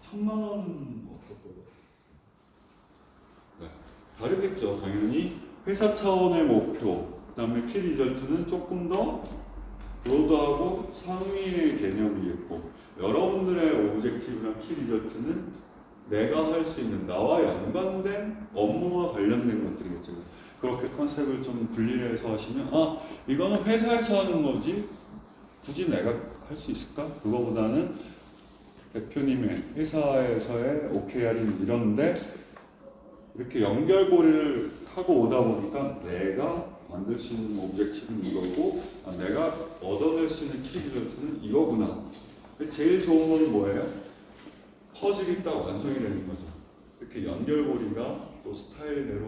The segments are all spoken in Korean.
천만 원 어떨 거예요? 네, 다르겠죠. 당연히 회사 차원의 목표, 그다음에 키 리절트는 조금 더 브로드하고 상위의 개념이겠고 여러분들의 오브젝티브랑 키 리절트는 내가 할 수 있는 나와 연관된 업무와 관련된 것들이겠죠. 그렇게 컨셉을 좀 분리해서 하시면 아 이거는 회사에서 하는 거지 굳이 내가 할 수 있을까? 그거보다는 대표님의 회사에서의 OKR이 이런데 이렇게 연결고리를 하고 오다 보니까 내가 만들 수 있는 오브젝티브는 이거고 아, 내가 얻어낼 수 있는 키 리절트는 이거구나. 제일 좋은 건 뭐예요? 퍼즐이 딱 완성이 되는 거죠. 이렇게 연결고리가 또 스타일대로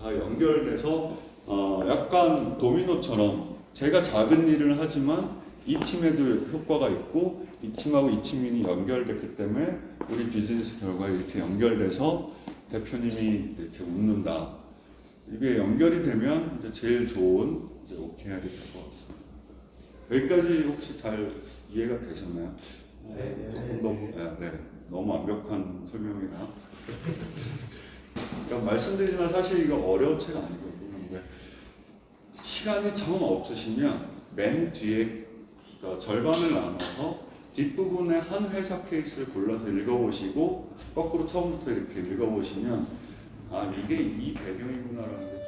다 연결돼서 어, 약간 도미노처럼 제가 작은 일을 하지만 이 팀에도 효과가 있고 이 팀하고 이 팀이 연결됐기 때문에 우리 비즈니스 결과에 이렇게 연결돼서 대표님이 이렇게 웃는다. 이게 연결이 되면 이제 제일 좋은 이제 OKR이 될 것 같습니다. 여기까지 혹시 잘 이해가 되셨나요? 네. 조금 더, 네, 네. 너무 완벽한 설명이나. 그러니까 말씀드리지만 사실 이거 어려운 책 아니거든요. 시간이 정 없으시면 맨 뒤에 그러니까 절반을 나눠서 뒷부분에 한 회사 케이스를 골라서 읽어보시고 거꾸로 처음부터 이렇게 읽어보시면 아 이게 이 배경이구나라는 게